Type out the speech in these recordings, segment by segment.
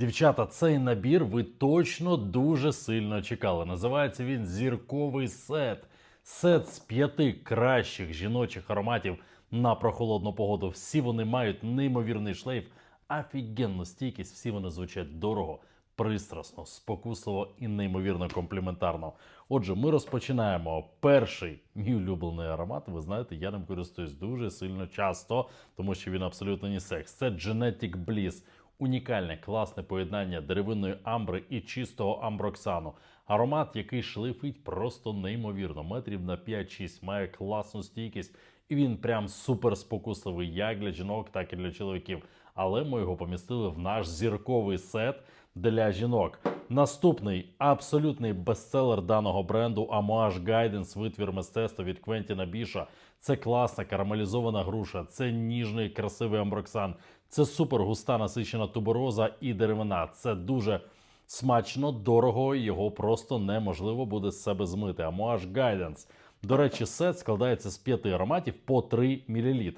Дівчата, цей набір ви точно дуже сильно чекали. Називається він зірковий сет. Сет з п'яти кращих жіночих ароматів на прохолодну погоду. Всі вони мають неймовірний шлейф, офігенну стійкість, всі вони звучать дорого, пристрасно, спокусливо і неймовірно компліментарно. Отже, ми розпочинаємо. Перший мій улюблений аромат. Ви знаєте, я ним користуюсь дуже сильно часто, тому що він абсолютно не секс. Це Genetic Bliss. Унікальне, класне поєднання деревинної амбри і чистого амброксану. Аромат, який шлифить просто неймовірно. Метрів на 5-6, має класну стійкість, і він прям супер спокусливий як для жінок, так і для чоловіків. Але ми його помістили в наш зірковий сет для жінок. Наступний абсолютний бестселер даного бренду Amouage Guidance, витвір мистецтва від Квентіна Біша. Це класна карамелізована груша, це ніжний красивий амброксан, це супер густа насичена тубероза і деревина. Це дуже смачно, дорого, його просто неможливо буде з себе змити. Amouage Guidance. До речі, сет складається з п'яти ароматів по 3 мл.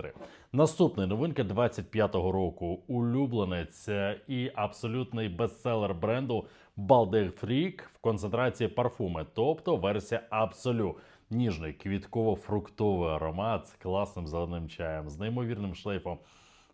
Наступний новинка 25-го року. Улюбленець е, і абсолютний бестселер бренду Balder Freak в концентрації парфуми, тобто версія Абсолю. Ніжний квітково-фруктовий аромат з класним зеленим чаєм, з неймовірним шлейфом,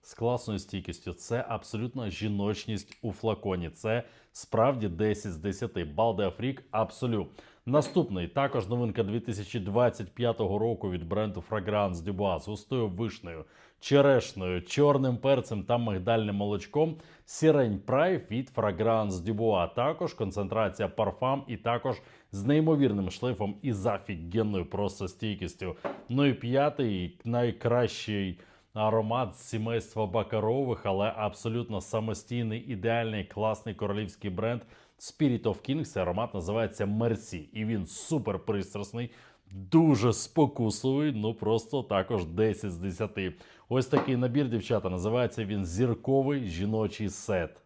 з класною стійкістю. Це абсолютно жіночність у флаконі. Це справді 10 з 10. Балде Афрік Абсолю. Наступний також новинка 2025 року від бренду Fragrance Dubois з густою вишнею, черешнею, чорним перцем та мигдальним молочком. Сірень Прайв від Fragrance Dubois. Також концентрація парфам і також з неймовірним шлейфом і з офігенною просто стійкістю. Ну і п'ятий найкращий аромат сімейства Бакарових, але абсолютно самостійний, ідеальний, класний королівський бренд Spirit of Kings. Аромат називається Мерсі. І він супер пристрасний, дуже спокусливий, ну просто також 10 з 10. Ось такий набір, дівчата. Називається він зірковий жіночий сет.